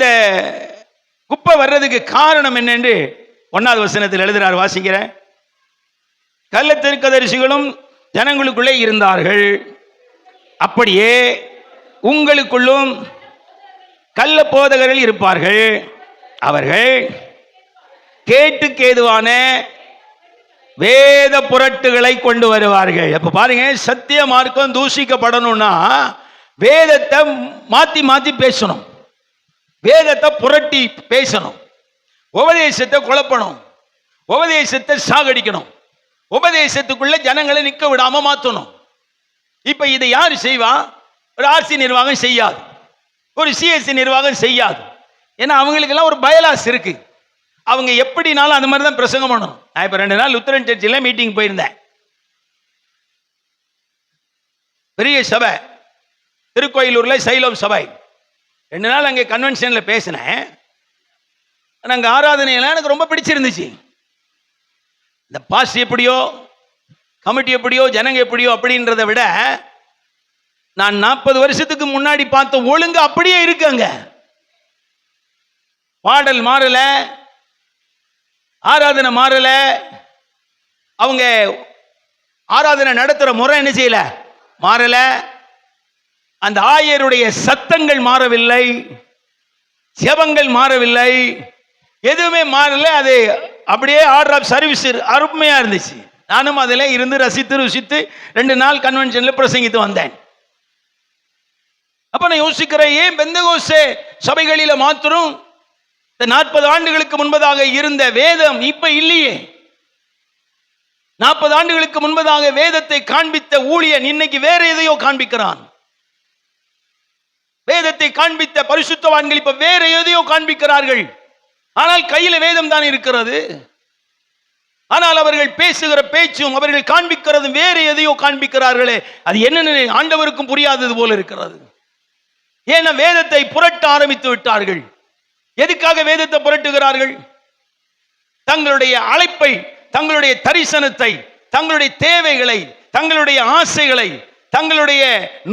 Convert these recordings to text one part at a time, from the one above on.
இந்த குப்பை வர்றதுக்கு காரணம் என்னென்று ஒன்னாவது வசனத்தில் எழுதுறார் வாசிக்கிறேன். கள்ள திருக்கதரிசிகளும் ஜனங்களுக்குள்ளே இருந்தார்கள். அப்படியே உங்களுக்குள்ளும் கள்ள போதகர்கள் இருப்பார்கள். அவர்கள் கேட்டுக்கு ஏதுவான வேத புரட்டுகளை கொண்டு வருவார்கள். அப்ப பாருங்க சத்திய மார்க்கம் தூஷிக்கப்படணும்னா வேதத்தை மாத்தி மாத்தி பேசணும். வேதத்தை புரட்டி பேசணும். உபதேசத்தை குழப்பணும். உபதேசத்தை சாகடிக்கணும். உபதேசத்துக்குள்ள ஜனங்களை நிற்க விடாம மாற்றணும் இப்ப இதை யார் செய்வா? ஒரு ஆர்சி நிர்வாகம் செய்யாது. ஒரு சிஎஸ்சி நிர்வாகம் செய்யாது. ஏன்னா அவங்களுக்கெல்லாம் ஒரு பயலாஸ் இருக்கு. அவங்க எப்படினாலும் அந்த மாதிரி தான் பிரசங்கம் பண்ணணும். நான் இப்போ ரெண்டு நாள் லுத்தரன் சர்ச்சில் மீட்டிங் போயிருந்தேன். பெரிய சபை. திருக்கோயிலூரில் சைலம் சபை. ரெண்டு நாள் அங்கே கன்வென்ஷனில் பேசினேன். அங்கே ஆராதனையெல்லாம் எனக்கு ரொம்ப பிடிச்சிருந்துச்சு. இந்த பாஸ் எப்படியோ கமிட்டி எப்படியோ ஜனங்க எப்படியோ அப்படின்றத விட நான் நாற்பது வருஷத்துக்கு முன்னாடி பார்த்த ஒழுங்கு அப்படியே இருக்குங்க பாடல் மாறல ஆராதனை மாறல. அவங்க ஆராதனை நடத்துகிற முறை என்ன செய்யல? மாறலை. அந்த ஆயருடைய சத்தங்கள் மாறவில்லை ஜெபங்கள் மாறவில்லை எதுவுமே மாறல அது அப்படியே ஆர்டர் ஆஃப் சர்வீஸ் அருமையா இருந்துச்சு. நானும் அதில் இருந்து ரசித்து ருசித்து ரெண்டு நாள் கன்வென்ஷனில் பிரசங்கித்து வந்தேன். அப்ப நான் யோசிக்கிறேன் ஏன் பெந்தகோசே சபைகளில் மாத்திரம் இந்த நாற்பது ஆண்டுகளுக்கு முன்பதாக இருந்த வேதம் இப்ப இல்லையே? நாற்பது ஆண்டுகளுக்கு முன்பதாக வேதத்தை காண்பித்த ஊழியன் இன்னைக்கு வேற எதையோ காண்பிக்கிறான். வேதத்தை காண்பித்த பரிசுத்தவான்கள் இப்ப வேற எதையோ காண்பிக்கிறார்கள். ஆனால் கையில வேதம் தான் இருக்கிறது. ஆனால் அவர்கள் பேசுகிற பேச்சும் அவர்கள் காண்பிக்கிறது வேறு எதையோ காண்பிக்கிறார்களே. அது என்னென்ன ஆண்டவருக்கும் புரியாதது போல இருக்கிறது. ஏன்னா வேதத்தை புரட்ட ஆரம்பித்து விட்டார்கள். எதுக்காக வேதத்தை புரட்டுகிறார்கள்? தங்களுடைய அழைப்பை தங்களுடைய தரிசனத்தை தங்களுடைய தேவைகளை தங்களுடைய ஆசைகளை தங்களுடைய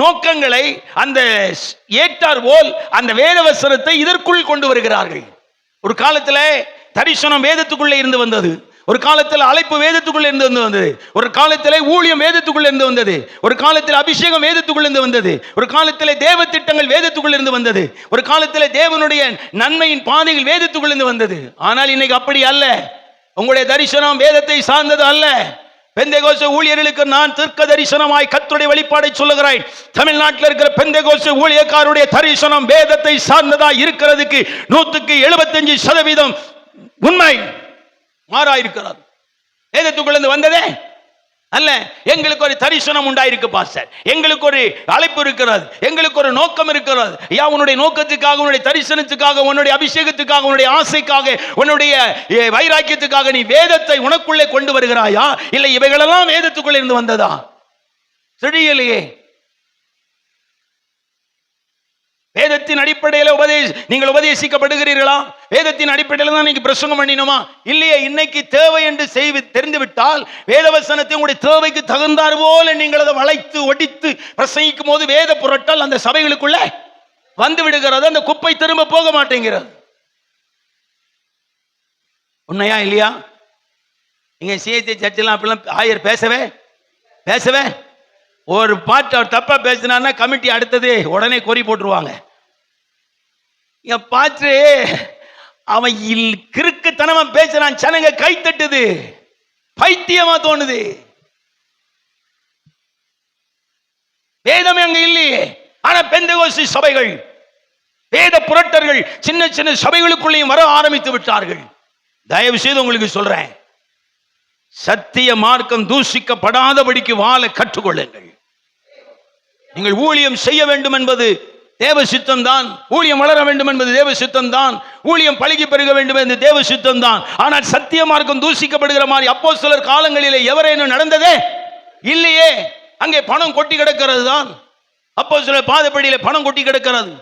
நோக்கங்களை அந்த ஏற்றார் போல் அந்த வேதவசனத்தை இதற்குள் கொண்டு வருகிறார்கள். ஒரு காலத்தில் தரிசனம் வேதத்துக்குள்ளே இருந்து வந்தது. ஒரு காலத்தில் அழைப்பு வேதத்துக்குள்ள இருந்து வந்து வந்தது. ஒரு காலத்தில் ஊழியம் வேதத்துக்குள்ள இருந்து வந்தது. ஒரு காலத்தில் அபிஷேகம் வேதத்துக்குள்ள இருந்து வந்தது. ஒரு காலத்தில் தேவ திட்டங்கள் வேதத்துக்குள்ள இருந்து வந்தது. ஒரு காலத்தில் தேவனுடைய நன்மையின் பாதைகள் வேதத்துக்குள்ள இருந்து வந்தது. ஆனால் இன்னைக்கு அப்படி அல்ல. உங்களுடைய தரிசனம் வேதத்தை சார்ந்தது அல்ல. பெந்தேகோச ஊழியர்களுக்கு நான் தீர்க்க தரிசனமாய் கத்துடைய வெளிப்பாடை சொல்லுகிறேன் தமிழ்நாட்டில் இருக்கிற பெந்தேகோச ஊழியக்காருடைய தரிசனம் வேதத்தை சார்ந்ததா இருக்கிறதுக்கு நூத்துக்கு எழுபத்தஞ்சு சதவீதம் உண்மை மாறாயிருக்கிறார் வேதத்துக்குள்ள வந்ததே? அல்ல எங்களுக்கு ஒரு தரிசனம் உண்டாயிருக்கு பாஸ்டர். எங்களுக்கு ஒரு அழைப்பு இருக்கிறது எங்களுக்கு ஒரு நோக்கம் இருக்கிறது. யா உன்னுடைய நோக்கத்துக்காக உன்னுடைய தரிசனத்துக்காக உன்னுடைய அபிஷேகத்துக்காக உன்னுடைய ஆசைக்காக உன்னுடைய வைராக்கியத்துக்காக நீ வேதத்தை உனக்குள்ளே கொண்டு வருகிறாயா? இல்லை இவைகளெல்லாம் வேதத்துக்குள்ளே இருந்து வந்ததா? தெரியலையே வேதத்தின் அடிப்படையில் உபதேச நீங்கள் உபதேசிக்கப்படுகிறீர்களா? வேதத்தின் அடிப்படையில் தான் நீங்க பிரசங்கம் பண்ணினோமா? இல்லையே இன்னைக்கு தேவை என்று செய்து தெரிந்து விட்டால் வேதவசனத்தை உங்களுடைய தேவைக்கு தகுந்தார் போல நீங்கள் அதை வளைத்து ஒடித்து பிரசங்கிக்கும் போது வேத புரட்டல் அந்த சபைகளுக்குள்ள வந்து விடுகிறது. அந்த குப்பை திரும்ப போக மாட்டேங்கிறது. உண்மையா இல்லையா? நீங்க சிஎஸ்டி சர்ச்செல்லாம் அப்படிலாம் ஆயர் பேசவே பேசவே? ஒரு பாட்டு அவர் தப்பா பேசினான்னா கமிட்டி அடுத்தது உடனே கோரி போட்டுருவாங்க. இங்க பாத்து அவன் இல் கிறுக்குத்தனமா பேசுறான் ஜனங்க கை தட்டுது. பைத்தியமா தோணுது. வேதம் அங்க இல்லையே. ஆனா பெந்தகோசி சபைகள் வேத புரட்டர்கள் சின்ன சின்ன சபைகளுக்குள்ளேயும் வர ஆரம்பித்து விட்டார்கள். தயவு செய்து உங்களுக்கு சொல்றேன் சத்திய மார்க்கம் தூஷிக்கப்படாதபடிக்கு வாழ கற்றுக்கொள்ளுங்கள். நீங்கள் ஊழியம் செய்ய வேண்டும் என்பது தேவ சித்தம் தான் ஊழியம் வளர வேண்டும் என்பது தேவ சித்தம் தான் ஊழியம் பழகி பெருக வேண்டும் என்பது தேவ சித்தம் தான் ஆனால் சத்திய மார்க்கம் தூசிக்கப்படுகிற மாதிரி அப்போ சிலர் காலங்களிலே எவரேனும் நடந்ததே இல்லையே. அங்கே பணம் கொட்டி கிடக்கிறது தான். அப்போ சிலர் பாதப்படியில பணம் கொட்டி கிடக்கிறது.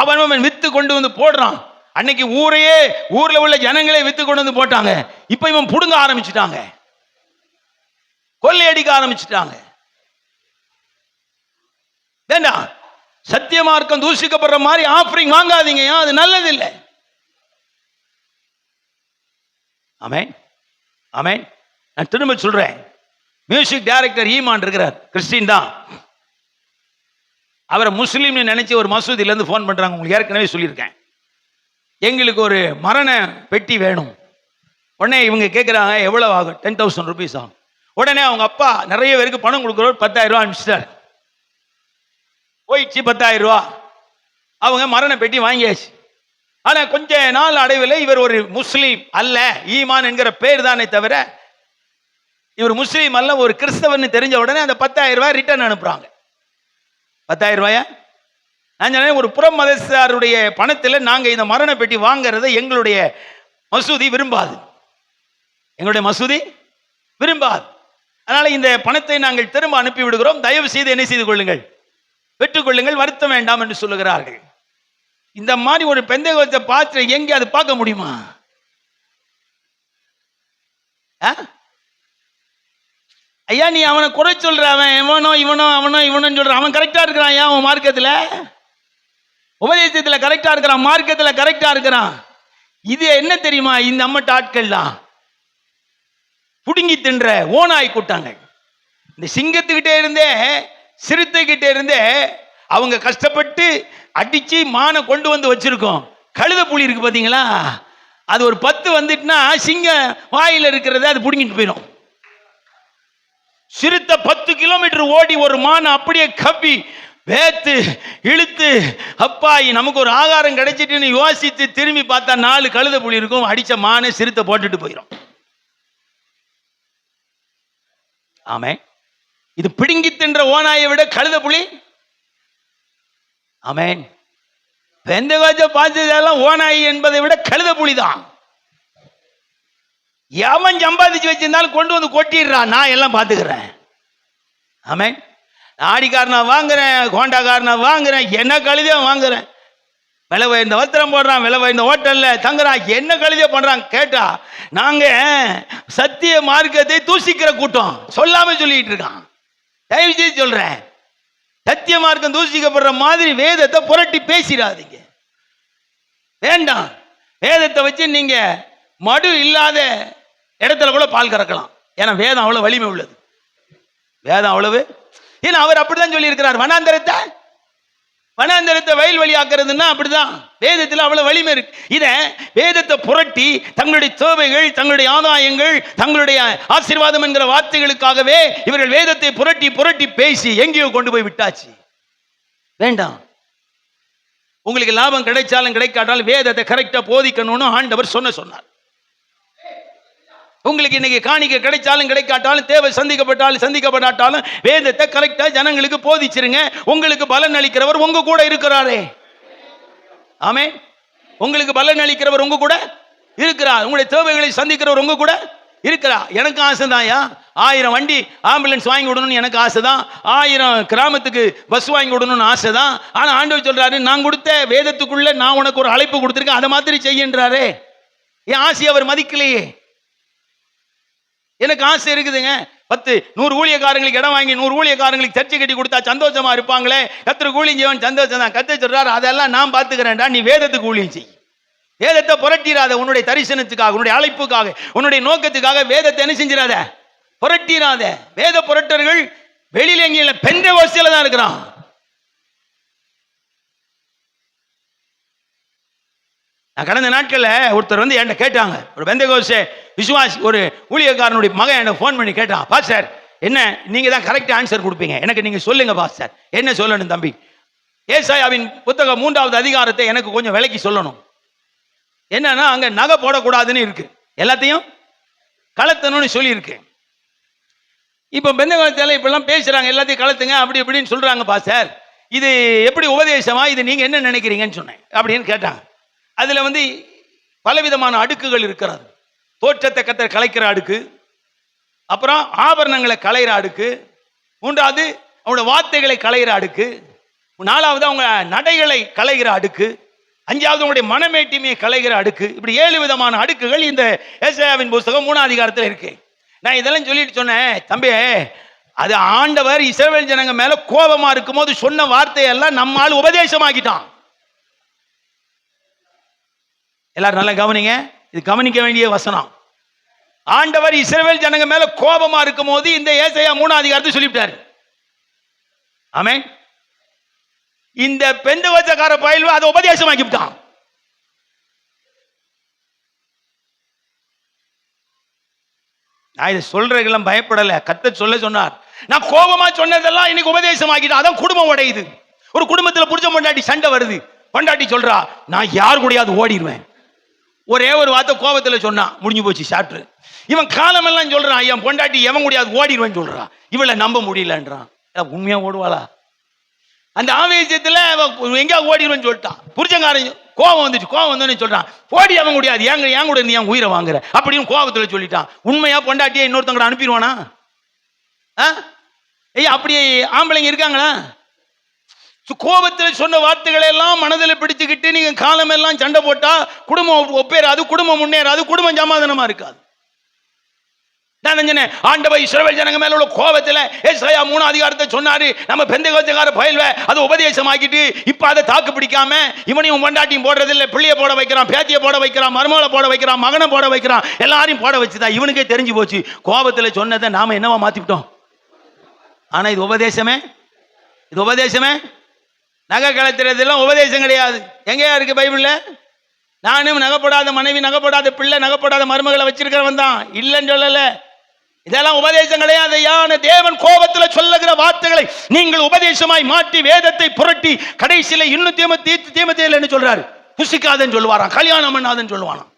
அவன் அவன் வித்து கொண்டு வந்து போடுறான். அன்னைக்கு ஊரையே ஊர்ல உள்ள ஜனங்களே வித்து கொண்டு வந்து போட்டாங்க. இப்ப இவன் புடுங்க ஆரம்பிச்சிட்டாங்க. கொள்ளையடிக்க ஆரம்பிச்சிட்டாங்க. வேண்டாம் சத்திய மார்க்கம் தூஷிக்கப்படுற மாதிரி ஆஃபரிங் வாங்காதீங்க. ஏன்? அது நல்லது இல்லை அமேன் நான் திரும்ப சொல்றேன். மியூசிக் டைரக்டர் ஈமான் இருக்கிறார். கிறிஸ்டின் தான். அவரை முஸ்லீம்னு நினைச்சு ஒரு மசூதியில இருந்து ஃபோன் பண்றாங்க. உங்களுக்கு ஏற்கனவே சொல்லியிருக்கேன். எங்களுக்கு ஒரு மரண பெட்டி வேணும். உடனே இவங்க கேட்குறாங்க எவ்வளோ ஆகும்? டென் தௌசண்ட் ருபீஸ் ஆகும். உடனே அவங்க அப்பா நிறைய பேருக்கு பணம் கொடுக்குறவர் பத்தாயிரம் ரூபா அனுப்பிச்சிட்டாரு. போயிடுச்சு பத்தாயிரம் ரூபா. அவங்க மரண பெட்டி வாங்கியாச்சு. ஆனா கொஞ்ச நாள் அடைவில் இவர் ஒரு முஸ்லீம் அல்ல ஈமான் என்கிற பேர் தானே தவிர இவர் முஸ்லீம் அல்ல ஒரு கிறிஸ்தவன் தெரிஞ்ச உடனே அந்த பத்தாயிரம் ரூபாய் ரிட்டர்ன் அனுப்புறாங்க. பத்தாயிரம் ரூபாயா? நான் சொன்னேன் ஒரு புறம் மதஸ்தாருடைய பணத்தில் நாங்கள் இந்த மரண பெட்டி வாங்குறதை எங்களுடைய மசூதி விரும்பாது. எங்களுடைய மசூதி விரும்பாது. அதனால இந்த பணத்தை நாங்கள் திரும்ப அனுப்பி விடுகிறோம். தயவு செய்து என்ன செய்து கொள்ளுங்கள்? பெற்றுக்கொள்ளுங்கள் வருத்தம் வேண்டாம் என்று சொல்லுகிறார்கள். இந்த மாதிரி ஒரு பெந்தகத்தை பார்த்து எங்கே அது பார்க்க முடியுமா? ஆ? ஐயா நீ அவனை குறை சொல்ற அவன் இவனோ இவனோ அவனோ இவனோ சொல்ற அவன் கரெக்டா இருக்கிறான் ஐயா அவன் மார்க்கத்துல? உபதேசத்துல கரெக்டா இருக்கிறான் மார்க்கத்துல கரெக்டா இருக்கிறான். இது என்ன தெரியுமா? இந்த அம்மட்ட ஆட்கள்லாம் புடுங்கி தின்ற ஓனாய் கூட்டாங்க. இந்த சிங்கத்துக்கிட்டே இருந்தே சிறுத்தைகிட்டே இருந்தே அவங்க கஷ்டப்பட்டு அடிச்சு மானை கொண்டு வந்து வச்சுருக்கோம். கழுத புலி இருக்குது பார்த்தீங்களா அது ஒரு பத்து வந்துட்டுனா சிங்கம் வாயில் இருக்கிறத அது பிடுங்கிட்டு போயிடும் சிறுத்தை பத்து கிலோமீட்டர் ஓடி ஒரு மானை அப்படியே கப்பி வேத்து இழுத்து அப்பாயி நமக்கு ஒரு ஆகாரம் கிடைச்சிட்டுன்னு யோசித்து திரும்பி பார்த்தா நாலு கழுத புலி இருக்கும். அடித்த மானை சிறுத்தை போட்டுட்டு போயிடும் ஆமே இது பிடுங்கி தின்ற ஓனாயை விட கழுத புலி? அமேன் பெந்த கொஞ்சம் பார்த்ததெல்லாம் ஓனாய் என்பதை விட கழுத புலி தான் எவன் சம்பாதிச்சு வச்சிருந்தாலும் கொண்டு வந்து கொட்டிடுறான் நான் எல்லாம் பார்த்துக்கிறேன். ஆமேன். ஆடிக்காரனா வாங்குறேன் ஹோண்டாக்கார் வாங்குறேன் என்ன கழுதியா வாங்குறேன். விலை உயர்ந்த வத்திரம் போடுறான் விலை உயர்ந்த ஹோட்டலில் தங்குறான் என்ன கழுதியா பண்ணுறான் கேட்டா நாங்கள் சத்திய மார்க்கத்தை தூசிக்கிற கூட்டம். சொல்லாமல் சொல்லிட்டு இருக்கான். தயவு செய்து சொல்றேன். சத்திய மார்க்கம் தூசிக்கப்படுற மாதிரி வேதத்தை புரட்டி பேசிடாதீங்க. வேண்டாம். வேதத்தை வச்சு நீங்க மடு இல்லாத இடத்துல கூட பால் கறக்கலாம். ஏன்னா வேதம் அவ்வளவு வலிமை உள்ளது. வேதம் அவ்வளவு. ஏன்னா அவர் அப்படிதான் சொல்லி இருக்கிறார் வனாந்தரத்தை வனாந்தரத்தை வயல் வழியாக்குறதுன்னா அப்படிதான். வேதத்தில் அவ்வளவு வலிமை இருக்கு. இதை வேதத்தை புரட்டி தங்களுடைய தேவைகள் தங்களுடைய ஆதாயங்கள் தங்களுடைய ஆசீர்வாதம் என்கிற வார்த்தைகளுக்காகவே இவர்கள் வேதத்தை புரட்டி புரட்டி பேசி எங்கேயோ கொண்டு போய் விட்டாச்சு. வேண்டாம். உங்களுக்கு லாபம் கிடைச்சாலும் கிடைக்காட்டாலும் வேதத்தை கரெக்டாக போதிக்கணும்னு ஆண்டவர் சொன்ன சொன்னார். உங்களுக்கு இன்னைக்கு காணிக்க கிடைச்சாலும் கிடைக்காட்டாலும் தேவை சந்திக்கப்பட்டாலும் சந்திக்கப்படாட்டாலும் வேதத்தை கரெக்டா ஜனங்களுக்கு போதிச்சிருங்க. உங்களுக்கு பலன் அளிக்கிறவர் உங்க கூட இருக்கிறாரே. ஆமே உங்களுக்கு பலன் அளிக்கிறவர் உங்க கூட இருக்கிறார். உங்களுடைய தேவைகளை சந்திக்கிறவர் உங்க கூட இருக்கிறா எனக்கு ஆசை தான்யா ஆயிரம் வண்டி ஆம்புலன்ஸ் வாங்கி விடணும்னு எனக்கு ஆசை தான் ஆயிரம் கிராமத்துக்கு பஸ் வாங்கி விடணும்னு ஆசை தான் ஆனால் ஆண்டவர் சொல்றாரு நான் கொடுத்த வேதத்துக்குள்ள நான் உனக்கு ஒரு அழைப்பு கொடுத்துருக்கேன். அதை மாதிரி செய்யன்றாரே என் ஆசையை அவர் மதிக்கலையே. எனக்கு ஆசை இருக்குதுங்க. பத்து நூறு ஊழியக்காரங்களுக்கு இடம் வாங்கி நூறு ஊழியக்காரங்களுக்கு சர்ச்சை கட்டி கொடுத்தா சந்தோஷமா இருப்பாங்களே? கத்திர ஊழியம் செய்வன் சந்தோஷம் தான். கத்த சொல்றாரு அதெல்லாம் நான் பார்த்துக்கிறேன்டா நீ வேதத்துக்கு ஊழியம் செய். வேதத்தை புரட்டிடாத உன்னுடைய தரிசனத்துக்காக உன்னுடைய அழைப்புக்காக உன்னுடைய நோக்கத்துக்காக வேதத்தை என்ன செஞ்சிடாத? புரட்டிடாத. வேத புரட்டர்கள் வெளியில எங்கேயும் பெண்ட பெந்த வசதியில தான் இருக்கிறான். கடந்த நாட்களில் ஒருத்தர் வந்து என்கிட்ட கேட்டாங்க. ஒரு பெந்தகோச விசுவாஸ் ஒரு ஊழியக்காரனுடைய மகன் என்னை ஃபோன் பண்ணி கேட்டான். பா சார் என்ன நீங்கள் தான் கரெக்டாக ஆன்சர் கொடுப்பீங்க. எனக்கு நீங்கள் சொல்லுங்க சார். என்ன சொல்லணும் தம்பி? ஏசாயாவின் புத்தகம் மூன்றாவது அதிகாரத்தை எனக்கு கொஞ்சம் விலைக்கு சொல்லணும். என்னன்னா அங்கே நகை போடக்கூடாதுன்னு இருக்கு. எல்லாத்தையும் கலத்தணும்னு சொல்லியிருக்கு. இப்போ பெந்தகோசத்தில் இப்பெல்லாம் பேசுகிறாங்க எல்லாத்தையும் கலத்துங்க அப்படி இப்படின்னு சொல்கிறாங்க சார். இது எப்படி உபதேசமா? இது நீங்கள் என்ன நினைக்கிறீங்கன்னு சொன்னேன் அப்படின்னு கேட்டாங்க. அதில் வந்து பலவிதமான அடுக்குகள் இருக்கிறது. தோற்றத்தை கத்த கலைக்கிற அடுக்கு அப்புறம் ஆபரணங்களை களைகிற அடுக்கு மூன்றாவது அவங்களோட வார்த்தைகளை களைகிற அடுக்கு நாலாவது அவங்க நடைகளை களைகிற அடுக்கு அஞ்சாவது உங்களுடைய மனமேட்டிமையை களைகிற அடுக்கு இப்படி ஏழு விதமான அடுக்குகள் இந்த ஏசாயாவின் புஸ்தகம் மூணாம் அதிகாரத்தில் இருக்கு. நான் இதெல்லாம் சொல்லிட்டு சொன்னேன் தம்பி அது ஆண்டவர் இஸ்ரவேல் ஜனங்க மேல கோபமா இருக்கும்போது சொன்ன வார்த்தையெல்லாம் நம்மால் உபதேசமாக்கிட்டான். எல்லாரும் நல்லா கவனிங்க. இது கவனிக்க வேண்டிய வசனம். ஆண்டவர் இஸ்ரேல் ஜனங்க மேல கோபமா இருக்கும்போது இந்த ஏசையா மூணாம் அதிகாரத்தை சொல்லிவிட்டாரு. ஆமே இந்த பெந்து வச்சக்கார பயில்வு அதை உபதேசமாக்கி விட்டான். நான் இதை சொல்றதுக்கெல்லாம் பயப்படல. கத்த சொல்ல சொன்னார். நான் கோபமா சொன்னதெல்லாம் இன்னைக்கு உபதேசம் ஆக்கிட்டேன் அதான் குடும்பம் உடையுது. ஒரு குடும்பத்துல புடிச்ச பொண்டாட்டி சண்டை வருது. பொண்டாட்டி சொல்றா நான் யார் கூடயாவது ஓடிடுவேன் ஒரே ஒரு வார்த்தை கோபத்தில் சொன்னான் முடிஞ்சு போச்சு சாப்பிட்டு இவன் காலமெல்லாம் சொல்கிறான் என் பொண்டாட்டி எவன் முடியாது ஓடிடுவேன்னு சொல்கிறான் இவளை நம்ப முடியலன்றான். உண்மையாக ஓடுவாளா? அந்த ஆவேசத்துல அவன் எங்கேயா ஓடிடுவேன்னு சொல்லிட்டான். புரிச்சங்காரன் கோவம் வந்துச்சு கோவம் வந்தோன்னு சொல்கிறான் ஓடி அவன் முடியாது ஏங்க ஏன் கூட நீ என் உயிரை வாங்குற. அப்படின்னு கோபத்தில் சொல்லிட்டான். உண்மையாக பொண்டாட்டியை இன்னொருத்தவங்க அனுப்பிடுவானா? ஆ? ஐயா அப்படி ஆம்பளைங்க இருக்காங்களா? கோபத்தில் சொன்ன வார்த்தைகளை எல்லாம் மனதில் பிடிச்சுக்கிட்டு நீங்க காலமெல்லாம் சண்டை போட்டா குடும்பம் ஒப்பேறாது குடும்பம் முன்னேறாது குடும்பம் சமாதானமா இருக்காது. ஆண்டவை சொன்னேன்? இஸ்ரவேல் ஜனங்க மேல உள்ள கோபத்தில் ஏசாயா மூணு அதிகாரத்தை சொன்னாரு. நம்ம பெந்த கோச்சக்கார பயில்வ அதை உபதேசமாக்கிட்டு இப்போ அதை தாக்கு பிடிக்காம இவனையும் பொண்டாட்டியும் போடுறது இல்ல பிள்ளைய போட வைக்கிறான் பேத்தியை போட வைக்கிறான் மருமகளை போட வைக்கிறான் மகனை போட வைக்கிறான். எல்லாரையும் போட வச்சுதான் இவனுக்கே தெரிஞ்சு போச்சு. கோபத்தில் சொன்னதை நாம என்னவா மாத்திவிட்டோம்? ஆனா இது உபதேசமே? இது உபதேசமே? நகை கலத்துறதுலாம் உபதேசம் கிடையாது. எங்கேயா இருக்கு பைபிள்ல? நானும் நகைப்படாத மனைவி நகைப்படாத பிள்ளை நகைப்படாத மருமகளை வச்சிருக்கிறவன் தான். இல்லைன்னு சொல்லல. இதெல்லாம் உபதேசம் கிடையாது யான தேவன் கோபத்தில் சொல்லுகிற வார்த்தைகளை நீங்கள் உபதேசமாய் மாற்றி வேதத்தை புரட்டி கடைசியில் இன்னும் தீம தீமத்தே தீமத்தையில் சொல்றாரு. புசிக்காதன்னு சொல்லுவாராம். கல்யாணம் பண்ணாதன்னு சொல்லுவானாம்.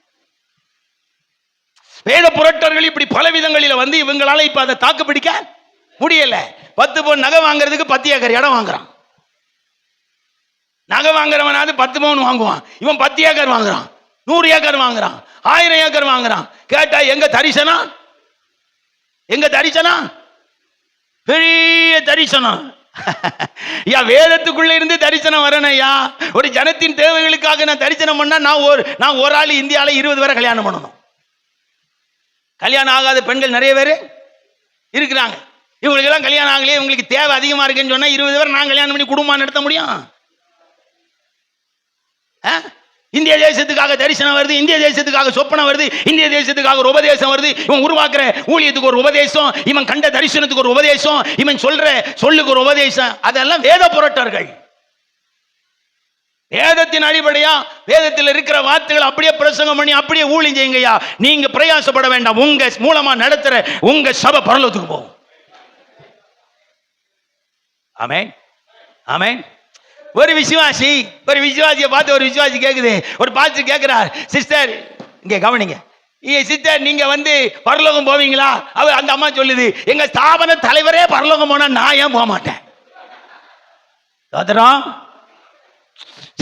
வேத புரட்டர்கள் இப்படி பல விதங்களில் வந்து இவங்களால இப்ப அதை தாக்கு பிடிக்க முடியல. பத்து பொன் நகை வாங்குறதுக்கு பத்து ஏக்கர் இடம் வாங்குறான். நகை வாங்குறவனாவது பத்து பவுன் வாங்குவான். இவன் பத்து ஏக்கர் வாங்குறான். நூறு ஏக்கர் வாங்குறான். ஆயிரம் ஏக்கர் வாங்குறான். கேட்டா எங்க தரிசனா? எங்க தரிசனா? பெரிய தரிசனம் ஐயா வேதத்துக்குள்ள இருந்து தரிசனம் வரணும் ஐயா. ஒரு ஜனத்தின் தேவைகளுக்காக நான் தரிசனம் பண்ணா நான் ஒரு நான் ஒரு ஆள் இந்தியாவில் இருபது பேரை கல்யாணம் பண்ணணும். கல்யாணம் ஆகாத பெண்கள் நிறைய பேர் இருக்கிறாங்க. இவங்களுக்கெல்லாம் கல்யாணம் ஆகலையே. இவங்களுக்கு தேவை அதிகமாக இருக்குன்னு சொன்னால் இருபது பேர் நான் கல்யாணம் பண்ணி குடும்பம் நடத்த முடியும்? இந்திய தேசத்துக்காக தரிசனம் வருது இந்திய தேசத்துக்காக சொப்பனம் வருது இந்திய தேசத்துக்காக ஒரு உபதேசம் வருது. இவன் உருவாக்குற ஊழியத்துக்கு ஒரு உபதேசம் இவன் கண்ட தரிசனத்துக்கு ஒரு உபதேசம் இவன் சொல்ற சொல்லுக்கு ஒரு உபதேசம். அதெல்லாம் வேத புரட்டர்கள். வேதத்தின் அடிப்படையா வேதத்தில் இருக்கிற வார்த்தைகள் அப்படியே பிரசங்கம் பண்ணி அப்படியே ஊழியம் செய்யுங்கய்யா. நீங்க பிரயாசப்பட வேண்டாம். உங்க மூலமா நடத்துற உங்க சபை பரலத்துக்கு போகும். ஆமேன். ஆமேன். ஒரு விசுவாசி ஒரு விசுவாசியை பார்த்து ஒரு விசுவாசி கேட்குது ஒரு பாஸ்டர் கேட்குறார் சிஸ்டர் இங்கே கவனிங்க. ஏ சிஸ்டர் நீங்க வந்து பரலோகம் போவீங்களா? அவர் அந்த அம்மா சொல்லுது எங்க ஸ்தாபன தலைவரே பரலோகம் போனா நான் ஏன் போக மாட்டேன்?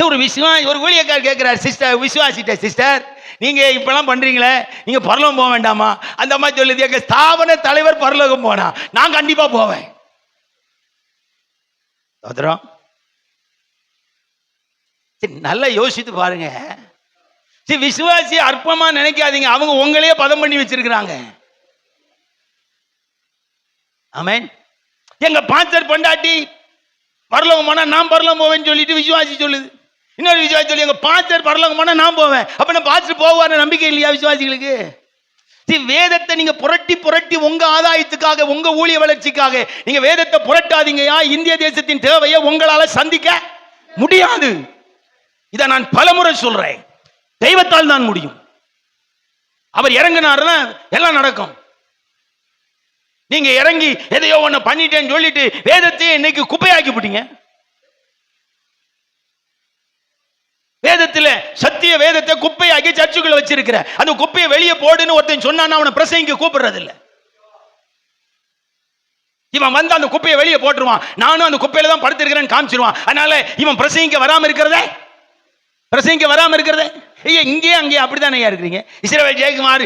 ஒரு விசுவா ஒரு ஊழியக்கார் கேட்கிறார் சிஸ்டர் விசுவாசிட்ட சிஸ்டர் நீங்க இப்பெல்லாம் பண்றீங்களே? நீங்க பரலோகம் போக வேண்டாமா? அந்த அம்மா சொல்லுது எங்க ஸ்தாபன தலைவர் பரலோகம் போனா நான் கண்டிப்பா போவேன். சரி நல்லா யோசித்து பாருங்க. சரி விசுவாசி அற்பமா நினைக்காதீங்க. அவங்க உங்களையே பதம் பண்ணி வச்சிருக்கிறாங்க. ஆமேன். எங்க பாஞ்சர் பொண்டாட்டி பரலோகம் போனா நான் பரலோகம் போவேன்னு சொல்லிட்டு விசுவாசி சொல்லுது. இன்னொரு விசுவாசி சொல்லி எங்க பாஞ்சர் பரலோகம் போனா நான் போவேன். அப்ப நான் பாஸ்டர் போவார் நம்பிக்கை இல்லையா விசுவாசிகளுக்கு? வேதத்தை நீங்க புரட்டி புரட்டி உங்க ஆதாயத்துக்காக உங்க ஊழிய வளர்ச்சிக்காக நீங்க வேதத்தை புரட்டாதீங்கயா இந்திய தேசத்தின் தேவையை உங்களால சந்திக்க முடியாது. இதை நான் பலமுறை சொல்றேன். தெய்வத்தால் தான் முடியும். அவர் இறங்கினாருன்னா எல்லாம் நடக்கும். நீங்க இறங்கி எதையோ ஒண்ணு பண்ணிட்டேன்னு சொல்லிட்டு வேதத்தையே இன்னைக்கு குப்பையாக்கி விட்டீங்க. வேதத்துல சத்திய வேதத்தை குப்பையாக்கி சர்ச்சுக்குள்ள வச்சிருக்கிற. அந்த குப்பையை வெளியே போடுன்னு ஒருத்தன் சொன்னான்னா அவனை பிரசங்க கூப்பிடுறது இல்ல இவன் வந்து அந்த குப்பையை வெளியே போட்டுருவான். நானும் அந்த குப்பையில தான் படுத்திருக்கிறேன்னு காமிச்சிருவான். அதனால இவன் பிரசங்கிக்க வராம இருக்கிறதே? பிரசங்க வராம இருக்கிறது? ஐயா இங்கே அங்கே அப்படித்தானே இருக்கிறீங்க? இஸ்ரேல் ஜெயக்குமார்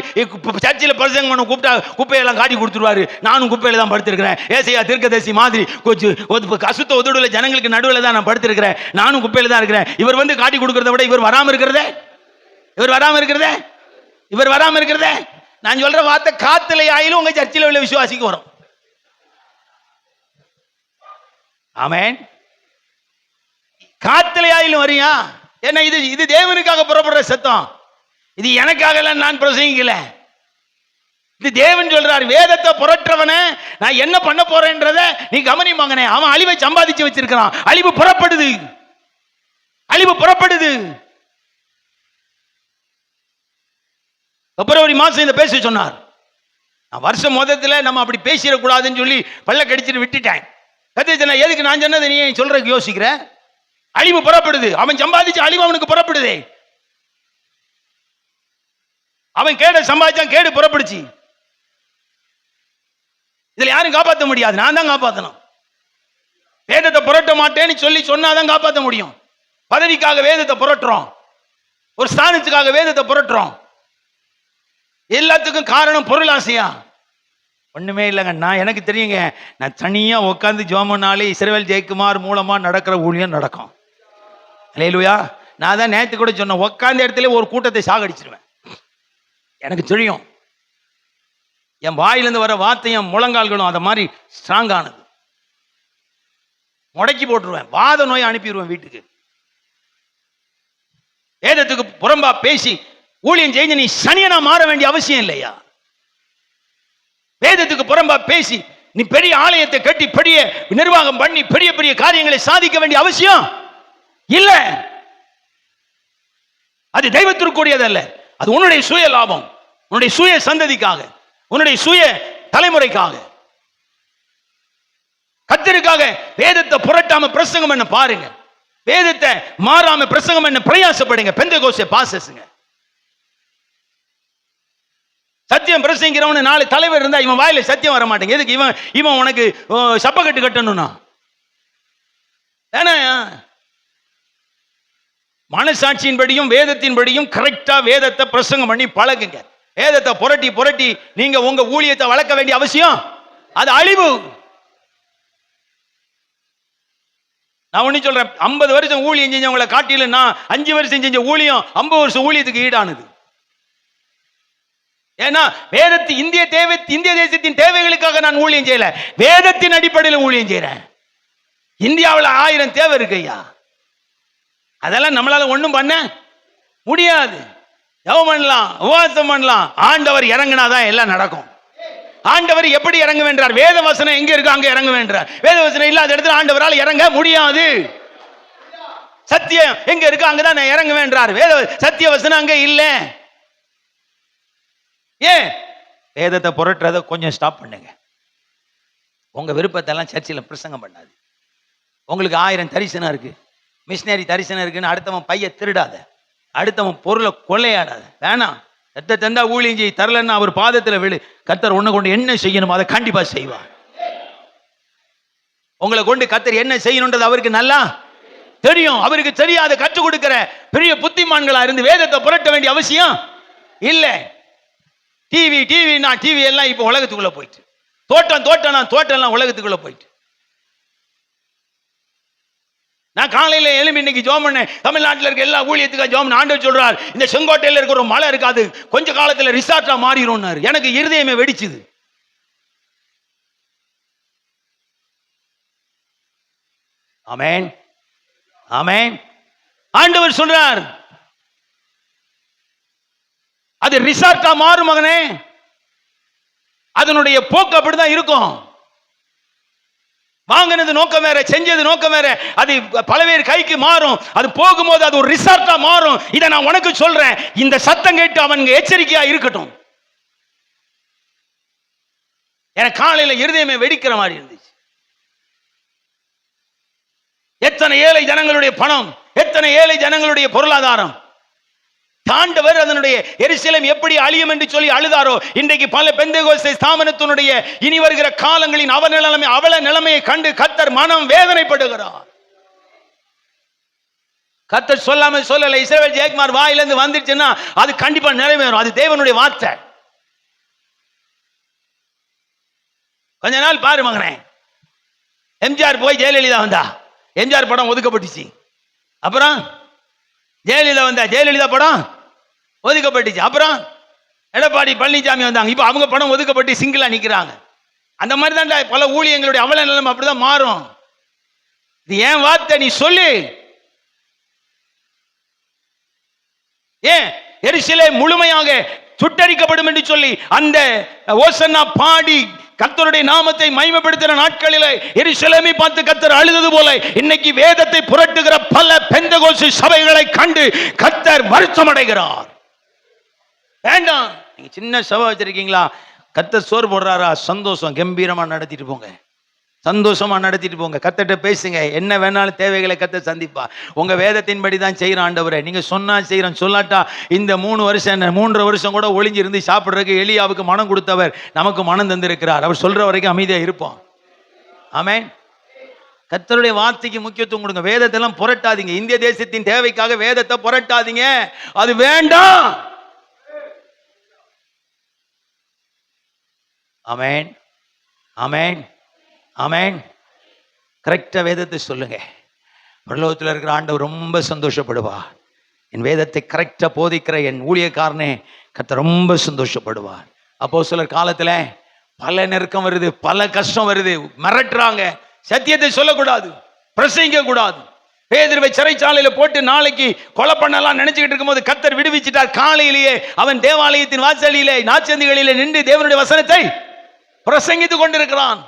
சர்ச்சில் பிரசங்கம் பண்ண கூப்பிட்டா குப்பையெல்லாம் காட்டி கொடுத்துருவாரு. நானும் குப்பையில தான் படுத்திருக்கிறேன். ஏசையா தீர்க்கதரிசி மாதிரி கொஞ்சம் ஒரு கசுத்த உதடுல ஜனங்களுக்கு நடுவில் தான் நான் படுத்திருக்கிறேன். நானும் குப்பையில தான் இருக்கிறேன். இவர் வந்து காட்டி கொடுக்கறத விட இவர் வராம இருக்கிறதே? இவர் வராம இருக்கிறதே? இவர் வராம இருக்கிறதே? நான் சொல்ற வார்த்தை காத்துல ஆயிலும் உங்க சர்ச்சில் உள்ள விசுவாசிக்கு வரும். ஆமேன். காத்துல ஆயிலும் வரியா? என்ன இது இது தேவனுக்காக புறப்படுற சத்தம். இது எனக்காக எல்லாம் நான் பிரசங்கிக்கல. இது தேவன் சொல்றார் வேதத்தை புரட்டுறவன நான் என்ன பண்ண போறேன்றத நீ கவனி மகனே. அவன் அழிவை சம்பாதிச்சு வச்சிருக்கிறான். அழிவு புறப்படுது. அழிவு புறப்படுது. பிப்ரவரி மாசம் இந்த பேச சொன்னார். நான் வருஷம் மொதத்தில் நம்ம அப்படி பேசிடக்கூடாதுன்னு சொல்லி பல்ல கடிச்சிட்டு விட்டுட்டேன். கத்தி எதுக்கு நான் சொன்னதை நீ சொல்றதுக்கு யோசிக்கிறேன் அழிவு புறப்படுது. அவன் சம்பாதிச்சு அழிவு அவனுக்கு புறப்படுதே. அவன் கேட சம்பாதிச்சான் கேடு புறப்படுச்சு. இதுல யாரும் காப்பாற்ற முடியாது. நான் தான் காப்பாத்தணும். வேதத்தை புரட்ட மாட்டேன்னு சொல்லி சொன்னாதான் காப்பாற்ற முடியும். பதவிக்காக வேதத்தை புரட்டுறோம். ஒரு ஸ்தானத்துக்காக வேதத்தை புரட்டுறோம். எல்லாத்துக்கும் காரணம் பொருளாசையா ஒண்ணுமே இல்லைங்க. நான் எனக்கு தெரியுங்க. நான் தனியா உட்காந்து ஜோமனாலே இஸ்ரேல் ஜெயக்குமார் மூலமா நடக்கிற ஊழியம் நடக்கும். அலையிலுயா நான் தான் நேற்று கூட சொன்னேன் உட்காந்த இடத்துல ஒரு கூட்டத்தை சாகடிச்சிருவேன். எனக்கு தெரியும். என் வாயிலிருந்து வர வார்த்தையும் முழங்கால்களும் அதை மாதிரி ஸ்ட்ராங்கானது முடக்கி போட்டுருவேன். வாத நோயை அனுப்பிடுவேன் வீட்டுக்கு. வேதத்துக்கு புறம்பா பேசி ஊழியம் செய்து நீ சனியனா மாற வேண்டிய அவசியம் இல்லையா? வேதத்துக்கு புறம்பா பேசி நீ பெரிய ஆலயத்தை கட்டி பெரிய நிர்வாகம் பண்ணி பெரிய பெரிய காரியங்களை சாதிக்க வேண்டிய அவசியம்? இல்ல. அது தெய்வத்திற்குரியதல்ல அது உன்னுடைய சுய லாபம். உன்னுடைய சுய சந்ததிக்காக. உன்னுடைய சுய தலைமுறைக்காக. கத்தருக்காக வேதத்தை புரட்டாம பிரசங்கம் பண்ண பாருங்க. வேதத்தை மாறாம பிரசங்கம் பண்ண பிரயாசப்படுங்க. பெந்த கோஷ பாசஸுங்க. சத்தியம் பிரசங்கிறவனு நாலு தலைவர் இருந்தா இவன் வாயில சத்தியம் வர மாட்டேங்க எதுக்கு இவன் இவன் உனக்கு சப்பக்கட்டு கட்டணும்னா? ஏன்னா மனசாட்சியின்படியும் வேதத்தின்படியும் கரெக்டா வேதத்தை பிரசங்கம் பண்ணி பழகுங்க. வேதத்தை புரட்டி புரட்டி நீங்க உங்க ஊழியத்தை வளர்க்க வேண்டிய அவசியம். அது அழிவு. நான் ஒண்ணு சொல்றேன். ஐம்பது வருஷம் ஊழியம் செஞ்சவங்களை காட்டிலும் நான் அஞ்சு வருஷம் செஞ்ச ஊழியம் ஐம்பது வருஷம் ஊழியத்துக்கு ஈடானது. ஏன்னா வேதத்து இந்திய தேவை இந்திய தேசத்தின் தேவைகளுக்காக நான் ஊழியம் செய்யல. வேதத்தின் அடிப்படையில் ஊழியம் செய்யறேன். இந்தியாவில் ஆயிரம் தேவை இருக்கு ஐயா. அதெல்லாம் நம்மளால ஒன்றும் பண்ண முடியாது. ஜெபம் பண்ணலாம் உபவாசம் பண்ணலாம். ஆண்டவர் இறங்குனாதான் எல்லாம் நடக்கும். ஆண்டவர் எப்படி இறங்க வேண்டார் வேத வசனம் எங்க இருக்கு அங்க இறங்க வேண்டார் வேத வசனம் இல்லாத இடத்துல ஆண்டவரால் இறங்க முடியாது. சத்தியம் எங்க இருக்கு அங்கதான் நான் இறங்க வேண்டார் வேத சத்திய வசனம் அங்க இல்ல. ஏன்? வேதத்தை புரட்டுறத கொஞ்சம் ஸ்டாப் பண்ணுங்க. உங்க விருப்பத்தை எல்லாம் சர்ச்சில் பிரசங்கம் பண்ணாது உங்களுக்கு ஆயிரம் தரிசனம் இருக்குது மிஷினரி தரிசனம் இருக்குன்னு அடுத்தவன் பைய திருடாத. அடுத்தவன் பொருளை கொள்ளையாடாத. வேணாம். எத்த தந்தா ஊழிஞ்சி தரலன்னா அவர் பாதத்தில் விழு. கத்தர் ஒன்று கொண்டு என்ன செய்யணுமோ அதை கண்டிப்பாக செய்வார். உங்களை கொண்டு கத்தர் என்ன செய்யணுன்றது அவருக்கு நல்லா தெரியும். அவருக்கு தெரியாத கற்றுக் கொடுக்கிற பெரிய புத்திமான்களா இருந்து வேதத்தை புரட்ட வேண்டிய அவசியம் இல்லை. டிவி டிவி நான் டிவி எல்லாம் இப்போ உலகத்துக்குள்ள போயிட்டு. தோட்டம் தோட்டம் தோட்டம்லாம் உலகத்துக்குள்ளே உலகத்துக்குள்ள போயிட்டு. நான் காலையில் எழும்பி இன்னைக்கு ஜோம் பண்ணேன். தமிழ்நாட்டில் இருக்க எல்லா ஊழியத்துக்கும் ஜோம் ஆண்டு ஆண்டவர் சொல்றார் இந்த செங்கோட்டையில் இருக்கிற ஒரு மலை இருக்காது. கொஞ்ச காலத்தில் ரிசார்ட்டாக மாறிடும்னாரு. எனக்கு இருதயமே வெடிச்சுது. அமேன் அமேன் ஆண்டவர் சொல்றார் அது ரிசார்ட்டா மாறும் மகனே. அதனுடைய போக்கு அப்படிதான் இருக்கும். வாங்கினது நோக்கம் வேற செஞ்சது நோக்கம் வேற. அது பல பேர் கைக்கு மாறும். அது போகும்போது அது ஒரு ரிசார்ட்டா மாறும். இதை நான் உனக்கு சொல்றேன். இந்த சத்தம் கேட்டு அவனுங்க எச்சரிக்கையா இருக்கட்டும். எனக்கு காலையில இருதயமே வெடிக்கிற மாதிரி இருந்துச்சு. எத்தனை ஏழை ஜனங்களுடைய பணம் எத்தனை ஏழை ஜனங்களுடைய பொருளாதாரம் தாண்டவர் அதனுடைய எரிசிலம் எப்படி அழியும் என்று சொல்லி அழுதாரோ இன்றைக்கு பல பெந்தகோசை ஸ்தாபனத்தினுடைய இனி வருகிற காலங்களின் அவ நிலைமை அவல நிலைமையை கண்டு கத்தர் மனம் வேதனைப்படுகிறார். கத்தர் சொல்லாம சொல்லல. இஸ்ரவேல் ஜெயக்குமார் வாயிலிருந்து வந்துருச்சுன்னா அது கண்டிப்பா நிறைவேறும். அது தேவனுடைய வார்த்தை. கொஞ்ச நாள் பாரு மகனே. எம்ஜிஆர் போய் ஜெயலலிதா வந்தா. எம்ஜிஆர் படம் ஒதுக்கப்பட்டுச்சு. அப்புறம் ஜெயலலிதா வந்தா. ஜெயலலிதா படம் ஒதுக்கப்பட்டுச்சு. அப்புறம் எடப்பாடி பழனிசாமி வந்தாங்க. இப்போ அவங்க படம் ஒதுக்கப்பட்டு சிங்கிளா நிற்கிறாங்க அந்த மாதிரி தான் பல ஊழியங்களுடைய அவல நிலைமை அப்படிதான் மாறும். இது ஏன் வார்த்தை நீ சொல்லு. ஏன்? எரிசிலே முழுமையாக சுட்டரிக்கப்படும் என்று சொல்லி அந்த ஓசன்னா பாடி கத்தருடைய நாமத்தை மைமைப்படுத்தின நாட்களில் எரிசிலேமை பார்த்து கத்தர் அழுதது போல இன்னைக்கு வேதத்தை புரட்டுகிற பல பெந்தகோசு சபைகளை கண்டு கத்தர் வருத்தம் அடைகிறார் வேண்டாம். நீங்க சின்ன சபை வச்சிருக்கீங்களா? கத்த சோறு போடுறாரா? சந்தோஷம். கம்பீரமா நடத்திட்டு போங்க. சந்தோஷமா நடத்திட்டு போங்க. கத்தட்ட பேசுங்க. என்ன வேணாலும் தேவைகளை கத்த சந்திப்பா. உங்க வேதத்தின்படி தான் செய்யற ஆண்டவரை. நீங்க சொன்னா செய்யறோம் சொல்லாட்டா இந்த மூணு வருஷம் என்ன? மூன்றரை வருஷம் கூட ஒளிஞ்சிருந்து இருந்து சாப்பிடுறதுக்கு எலியாவுக்கு மனம் கொடுத்தவர் நமக்கு மனம் தந்திருக்கிறார். அவர் சொல்ற வரைக்கும் அமைதியா இருப்போம். ஆமென். கத்தருடைய வார்த்தைக்கு முக்கியத்துவம் கொடுங்க. வேதத்தெல்லாம் புரட்டாதீங்க. இந்திய தேசத்தின் தேவைக்காக வேதத்தை புரட்டாதீங்க. அது வேண்டாம். அமேன் அமேன் அமேன் கரெக்டாக வேதத்தை சொல்லுங்க. பிரலோகத்தில் இருக்கிற ஆண்டவர் ரொம்ப சந்தோஷப்படுவா என் வேதத்தை கரெக்டாக போதிக்கிற என் ஊழியக்காரனே கத்த ரொம்ப சந்தோஷப்படுவார். அப்போ சிலர் காலத்தில் பல நெருக்கம் வருது பல கஷ்டம் வருது மிரட்டுறாங்க. சத்தியத்தை சொல்லக்கூடாது பிரசங்க கூடாது பேதிருவை சிறைச்சாலையில் போட்டு நாளைக்கு கொலை பண்ணலாம் நினைச்சுக்கிட்டு இருக்கும்போது கத்தர் விடுவிச்சிட்டார். காலையிலேயே அவன் தேவாலயத்தின் வாசலிலே நாச்சந்திகளிலே நின்று தேவனுடைய வசனத்தை பிரசங்கித்துக் கொண்டிருக்கிறான்.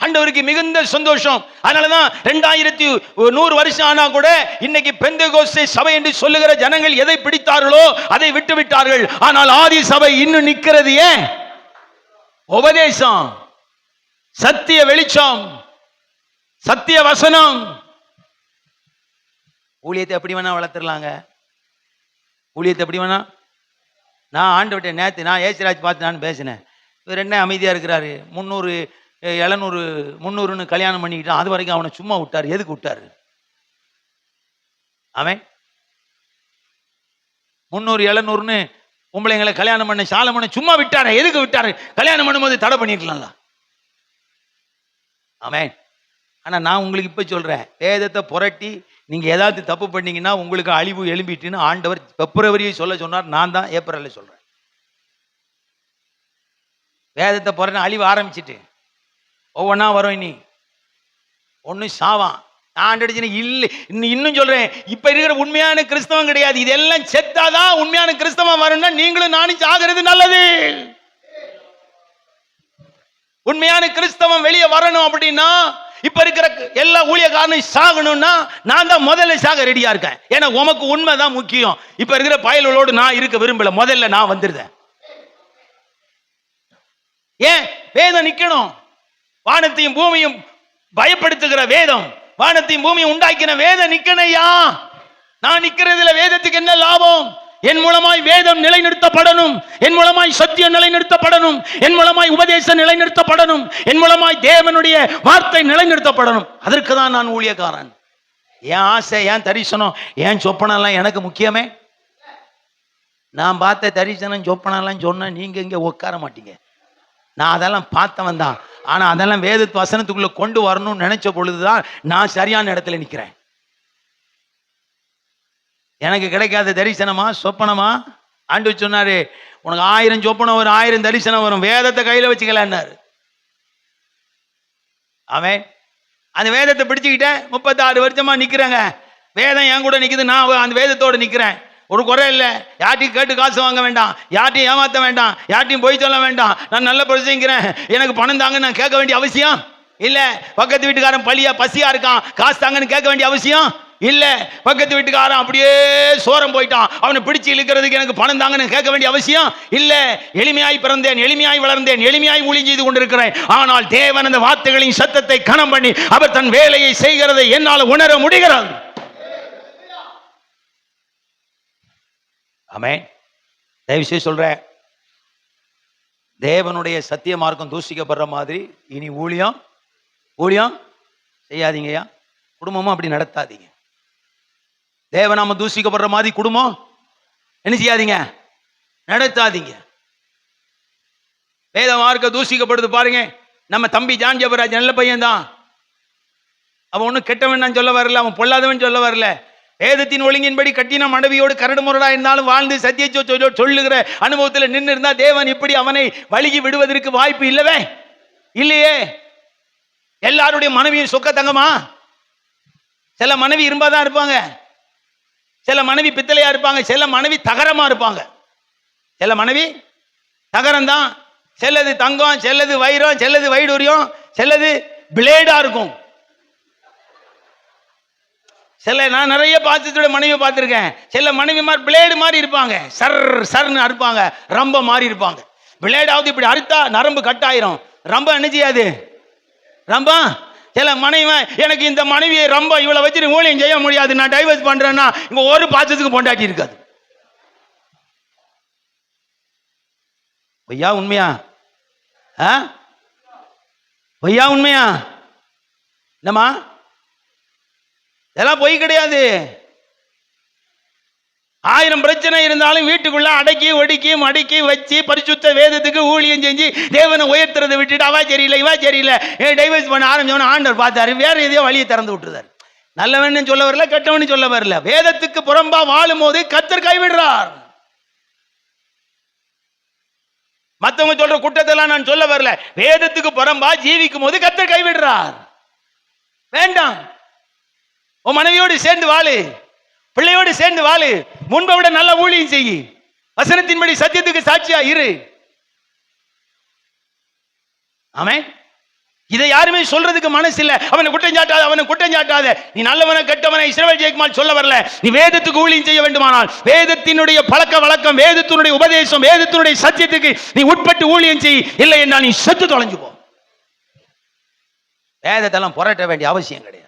ஆண்டவருக்கு மிகுந்த சந்தோஷம். அதனாலதான் ரெண்டாயிரத்தி நூறு வருஷம் ஆனா கூட இன்னைக்கு பெந்தகோஸ்தே சபை என்று சொல்லுகிற ஜனங்கள் எதை பிடித்தார்களோ அதை விட்டு விட்டார்கள். ஆனால் ஆதி சபை இன்னும் நிற்கிறது ஏன்? உபதேசம் சத்திய வெளிச்சம் சத்திய வசனம். ஊழியத்தை எப்படி வேணா வளர்த்துடலாங்க. ஊழியத்தை எப்படி வேணா நான் ஆண்டு விட்டேன் நேற்று நான் ஏசிராஜ் பார்த்து நான் பேசினேன். இவர் என்ன அமைதியாக இருக்கிறாரு? முந்நூறு எழுநூறு முந்நூறுன்னு கல்யாணம் பண்ணிக்கிட்டான். அது வரைக்கும் அவனை சும்மா விட்டார். எதுக்கு விட்டாரு? அவன் முந்நூறு எழுநூறுன்னு பொம்பளைங்களை கல்யாணம் பண்ண சாலமனை சும்மா விட்டாரு. எதுக்கு விட்டாரு? கல்யாணம் பண்ணும்போது தடை பண்ணிருக்கலாம்ல. அவன். ஆனால் நான் உங்களுக்கு இப்போ சொல்கிறேன் வேதத்தை புரட்டி நீங்கள் ஏதாவது தப்பு பண்ணீங்கன்னா உங்களுக்கு அழிவு எழும்பிட்டுன்னு ஆண்டவர் பிப்ரவரியை சொல்ல சொன்னார். நான் தான் ஏப்ரலில் சொல்கிறேன் வேதத்தை புரட்டி அழிவு ஆரம்பிச்சிட்டு. ஒவ்வொன்றா வரும் இனி. ஒன்றும் சாவான். நான் ஆண்டடிச்சுன்னு இல்லை இன்னும் இன்னும் இப்போ இருக்கிற உண்மையான கிறிஸ்தவம் கிடையாது. இதெல்லாம் செத்தாதான் உண்மையான கிறிஸ்தவம் வரும்னா நீங்களும் நானும் சாகிறது நல்லது. உண்மையான கிறிஸ்தவம் வெளியே வரணும் அப்படின்னா இப்ப இருக்கிற எல்லா ஊழியக்காரனும் சாகணும்னா நான் தான் முதல்ல சாக ரெடியா இருக்கேன். ஏன்னா உமக்கு உண்மைதான் முக்கியம். இப்ப இருக்கிற பயல்களோடு நான் இருக்க விரும்பல. முதல்ல நான் வந்துருந்தேன் ஏன்? வேதம் நிக்கணும். வானத்தையும் பூமியும் பயப்படுத்துகிற வேதம். வானத்தையும் பூமியும் உண்டாக்கின வேதம் நிக்கணையா? நான் நிக்கிறதுல வேதத்துக்கு என்ன லாபம்? என் மூலமாய் வேதம் நிலைநிறுத்தப்படணும். என் மூலமாய் சத்தியம் நிலைநிறுத்தப்படணும். என் மூலமாய் உபதேசம் நிலைநிறுத்தப்படணும். என் மூலமாய் தேவனுடைய வார்த்தை நிலைநிறுத்தப்படணும். அதற்கு தான் நான் ஊழியக்காரன். என் ஆசை ஏன் தரிசனம் ஏன் சொப்பனெல்லாம் எனக்கு முக்கியமே. நான் பார்த்த தரிசனம் சொப்பனெல்லாம் சொன்னா நீங்க இங்கே உட்கார மாட்டீங்க. நான் அதெல்லாம் பார்த்தவன் தான். ஆனால் அதெல்லாம் வேதத்து வசனத்துக்குள்ளே கொண்டு வரணும்னு நினைச்ச பொழுதுதான் நான் சரியான இடத்துல நிற்கிறேன் எனக்கு கிடைக்காத தரிசனமா சொப்பனமா? ஆண்டு சொன்னாரு உனக்கு ஆயிரம் சொப்பனம் வரும் ஆயிரம் தரிசனம் வரும். வேதத்தை கையில வச்சுக்கலான்னாரு. அவன் அந்த வேதத்தை பிடிச்சுக்கிட்டேன் முப்பத்தாறு வருஷமா நிக்கிறேங்க. வேதம் என் கூட நிக்குது நான் அந்த வேதத்தோட நிக்கிறேன். ஒரு குறை இல்லை. யார்ட்டையும் கேட்டு காசு வாங்க வேண்டாம். யார்ட்டையும் ஏமாற்ற வேண்டாம். யார்ட்டையும் போய் சொல்ல வேண்டாம். நான் நல்ல பிரச்சனைக்கிறேன் எனக்கு பணம் தாங்கன்னு நான் கேட்க வேண்டிய அவசியம் இல்லை. பக்கத்து வீட்டுக்காரன் பழியா பசியா இருக்கான். காசு தாங்கன்னு கேட்க வேண்டிய அவசியம் இல்ல பக்கத்து வீட்டுக்காரன் அப்படியே சோரம் போயிட்டான். அவனை பிடிச்சு இழுக்கிறதுக்கு எனக்கு பணம் தாங்கன்னு கேட்க வேண்டிய அவசியம் இல்ல. எளிமையாய் பிறந்தேன் எளிமையாய் வளர்ந்தேன் எளிமையாய் ஊழி செய்து கொண்டிருக்கிறேன். ஆனால் தேவன் அந்த வார்த்தைகளின் சத்தத்தை கணம் பண்ணி அவர் தன் வேலையை செய்கிறதை என்னால் உணர முடிகிறது. ஆமே தயவுசெய்து சொல்கிறேன் தேவனுடைய சத்திய மார்க்கம் தூசிக்கப்படுற மாதிரி இனி ஊழியம் ஊழியம் செய்யாதீங்கய்யா. குடும்பமும் அப்படி நடத்தாதீங்க. தேவநாம தூசிக்கப்படுற மாதிரி குடும்பம் என்ன செய்யாதீங்க? நடத்தாதீங்க. வேத மார்க்க தூசிக்கப்படுது பாருங்க. நம்ம தம்பி ஜான் ஜபராஜ் நல்ல பையன்தான். அவன் ஒன்றும் கெட்டவன் நான் சொல்ல வரல அவன் பொல்லாதவன் சொல்ல வரல. வேதத்தின் ஒழுங்கின்படி கட்டின மனைவியோடு கரடு முரடா இருந்தாலும் வாழ்ந்து சத்திய சொல்லுகிற அனுபவத்தில் நின்று இருந்தா தேவன் இப்படி அவனை வழுகி விடுவதற்கு வாய்ப்பு இல்லவே இல்லையே. எல்லாருடைய மனைவியும் சொக்க தங்கமா சில மனைவி இரும்பா தான் இருப்பாங்க. சில மனைவி பித்தளையா இருப்பாங்க சில மனைவி தகரமா இருப்பாங்க. சில மனைவி தகரம் தான் சிலது தங்கம் சிலது வைரம் சிலது வைடூரியம் சிலது பிளேடா இருக்கும். சில நான் நிறைய பார்த்ததோட மனைவி பார்த்துருக்கேன். சில மனைவி மாதிரி பிளேடு மாதிரி இருப்பாங்க. சர் சர்னு அறுப்பாங்க. ரொம்ப மாதிரி இருப்பாங்க. பிளேடாவது இப்படி அறுத்தா நரம்பு கட் ஆயிரும் ரொம்ப என்ன செய்யாது? ரொம்ப? சில மனைவி எனக்கு இந்த மனைவியை ரொம்ப இவ்வளோ வச்சுட்டு ஊழியம் செய்ய முடியாது. நான் டைவர்ஸ் பண்றேன்னா இங்க ஒரு பாசத்துக்கு பொண்டாட்டி இருக்காது. பொய்யா உண்மையா? ஆ? பொய்யா உண்மையா? என்னம்மா? இதெல்லாம் பொய் கிடையாது. ஆயிரம் பிரச்சனை இருந்தாலும் வீட்டுக்குள்ள அடக்கி ஒடுக்கி மடக்கி வச்சு பரிசுத்த வேதத்துக்கு ஊழியம் செஞ்சு தேவனை உயர்த்துறதை விட்டுட்டு அவா சரியில்லை இவா சரியில்லை. ஏ டைவர்ஸ் பண்ண ஆரம்பிச்சோன்னு ஆண்டர் பார்த்தாரு. வேற எதையோ வழியை திறந்து விட்டுறாரு நல்லவன் சொல்ல வரல கெட்டவன் சொல்ல வரல. வேதத்துக்கு புறம்பா வாழும் போது கத்தர் கைவிடுறார். மத்தவங்க சொல்ற குற்றத்தெல்லாம் நான் சொல்ல வரல. வேதத்துக்கு புறம்பா ஜீவிக்கும் போது கத்தர் கைவிடுறார். வேண்டாம். உன் மனைவியோடு சேர்ந்து வாழு. பிள்ளையோடு சேர்ந்து வாழு. முன்பை விட நல்ல ஊழியம் செய்யி வசனத்தின்படி சத்தியத்துக்கு சாட்சியா இரு. ஆமே இதை யாருமே சொல்றதுக்கு மனசு இல்ல. அவனை குற்றம் சாட்டாத அவனை குற்றம் சாட்டாத. நீ நல்லவனை கெட்டவனை இஸ்ரவேல் ஜெயக்குமார் சொல்ல வரல. நீ வேதத்துக்கு ஊழியம் செய்ய வேண்டுமானால் வேதத்தினுடைய பழக்க வழக்கம் வேதத்தினுடைய உபதேசம் வேதத்தினுடைய சத்தியத்துக்கு நீ உட்பட்டு ஊழியம் செய். இல்லை என்றால் நீ செத்து தொலைஞ்சு போ. வேதத்தெல்லாம் புரட்ட வேண்டிய அவசியம் கிடையாது.